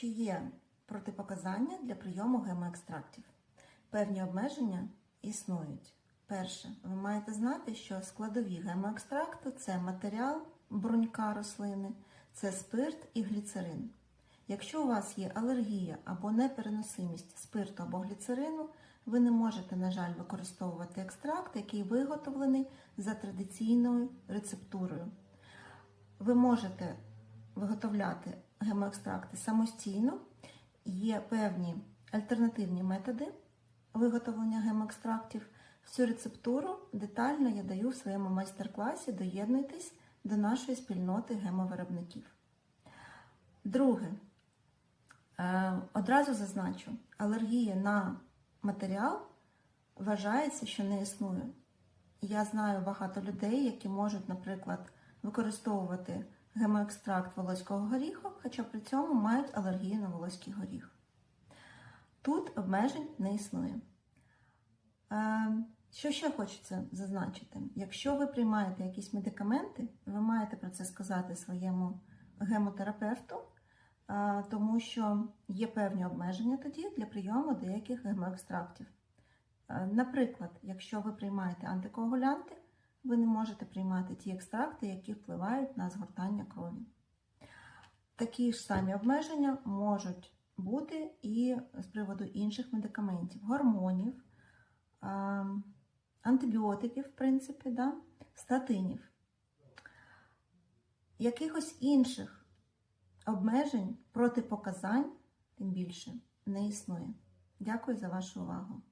Чи є протипоказання для прийому гемоекстрактів? Певні обмеження існують. Перше, ви маєте знати, що складові гемоекстракту це матеріал брунька рослини, це спирт і гліцерин. Якщо у вас є алергія або непереносимість спирту або гліцерину, ви не можете, на жаль, використовувати екстракт, який виготовлений за традиційною рецептурою. Ви можете виготовляти гемоекстракти самостійно, є певні альтернативні методи виготовлення гемоекстрактів. Всю рецептуру детально я даю в своєму майстер-класі. Доєднуйтесь до нашої спільноти гемовиробників. Друге, Е, Одразу зазначу, алергія на матеріал вважається, що не існує. Я знаю багато людей, які можуть, наприклад, використовувати гемоекстракт волоського горіху, хоча при цьому мають алергію на волоський горіх. Тут обмежень не існує. Е, Що ще хочеться зазначити? Якщо ви приймаєте якісь медикаменти, ви маєте про це сказати своєму гемотерапевту, тому що є певні обмеження тоді для прийому деяких гемоекстрактів. Наприклад, якщо ви приймаєте антикоагулянти, ви не можете приймати ті екстракти, які впливають на згортання крові. Такі ж самі обмеження можуть бути і з приводу інших медикаментів, гормонів, антибіотиків, в принципі, да, статинів. Якихось інших обмежень, протипоказань, тим більше, не існує. Дякую за вашу увагу.